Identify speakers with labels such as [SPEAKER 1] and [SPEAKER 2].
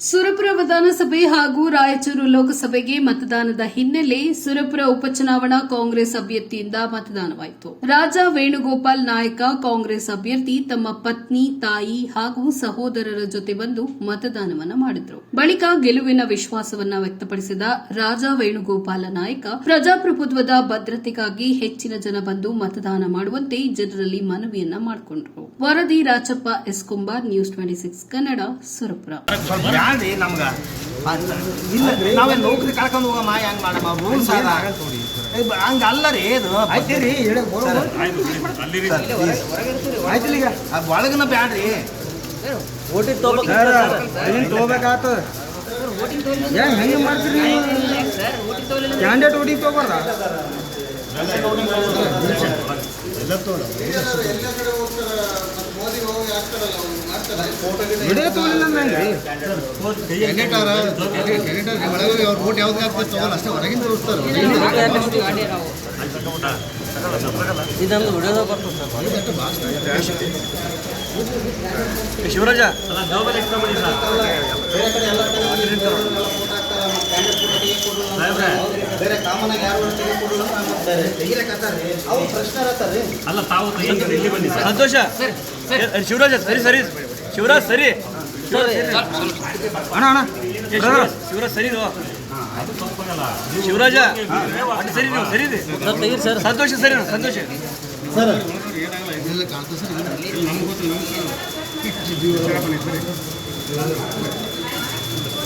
[SPEAKER 1] ಸುರಪುರ ವಿಧಾನಸಭೆ ಹಾಗೂ ರಾಯಚೂರು ಲೋಕಸಭೆಗೆ ಮತದಾನದ ಹಿನ್ನೆಲೆ ಸುರಪುರ ಉಪಚುನಾವಣಾ ಕಾಂಗ್ರೆಸ್ ಅಭ್ಯರ್ಥಿಯಿಂದ ಮತದಾನವಾಯಿತು. ರಾಜಾ ವೇಣುಗೋಪಾಲ್ ನಾಯಕ ಕಾಂಗ್ರೆಸ್ ಅಭ್ಯರ್ಥಿ, ತಮ್ಮ ಪತ್ನಿ, ತಾಯಿ ಹಾಗೂ ಸಹೋದರರ ಜೊತೆ ಬಂದು ಮತದಾನವನ್ನ ಮಾಡಿದ್ರು. ಬಳಿಕ ಗೆಲುವಿನ ವಿಶ್ವಾಸವನ್ನ ವ್ಯಕ್ತಪಡಿಸಿದ ರಾಜಾ ವೇಣುಗೋಪಾಲ ನಾಯಕ, ಪ್ರಜಾಪ್ರಭುತ್ವದ ಭದ್ರತೆಗಾಗಿ ಹೆಚ್ಚಿನ ಜನ ಬಂದು ಮತದಾನ ಮಾಡುವಂತೆ ಜನರಲ್ಲಿ ಮನವಿಯನ್ನ ಮಾಡಿಕೊಂಡರು. ವರದಿ Rachappa S Kumbar, news twenty six Kannada, Surapura.
[SPEAKER 2] ಸ್ವಲ್ಪ ನಮ್ಗೆ. ನಮ್ಗ ಇಲ್ಲ ನಾವೇ ನೌಕರಿ ಕಳ್ಕೊಂಡು ಹೋಗಮ್ಮ ಹೆಂಗ್ ಮಾಡಮ್ಮ? ರೂಲ್ಸ್ ಅದ ಹಂಗ ಅಲ್ಲ ರೀ ಇದು ಆಯ್ತಿಲ್ಲ ಈಗ. ಒಳಗನ ಬ್ಯಾಡ್ರಿ.
[SPEAKER 3] ತಗೋಬೇಕಾತ. ಹೆಂಗ್ ಹೆಂಗೆ ಮಾಡ್ತೀರಿ ಕ್ಯಾಂಡಿಡೇಟ್ ಓಡಿ ತಗೋಬಾರ್ದ?
[SPEAKER 4] ಒಳಗೆ ಅವ್ರ ಓಟ್ ಯಾವ್ದು ಹಾಕ್ಬೇಕು ತಗೋಲ್ಲ ಅಷ್ಟೇ ಹೊರಗಿಂದ ತೋರಿಸ್ತಾರೆ
[SPEAKER 3] ಶಿವರಾಜ
[SPEAKER 2] ಬೇರೆ ಕಾಮನ್ ಆಗಿ ಯಾರು ತೆಗಿರಕತ್ತಾರ್ರಿ ಅವ್ರು ಪ್ರಶ್ನೆ ಇರತ್ತಾರ್ರಿ
[SPEAKER 5] ಅಲ್ಲ ತಾವು ಇಲ್ಲಿ ಬನ್ನಿ ಸರ್.
[SPEAKER 3] ಸಂತೋಷ. ಶಿವರಾಜ ಸರಿ ಸರಿ. ಶಿವರಾಜ್ ಸರಿ. ಅಣ್ಣ ಅಣ್ಣ. ಶಿವರಾಜ್ ಸರಿ ಇದು ಶಿವರಾಜ ಸರಿ ನೀವು ಸರಿ ಇದೆ ಸಂತೋಷ ಸರಿ ಸಂತೋಷ.
[SPEAKER 4] ಇದೆಲ್ಲ ಕಾಣ್ತದೆ ಸರ್ ಇಲ್ಲಿ ನಮ್ಗೆ ಗೊತ್ತು ನಮ್ಗೆ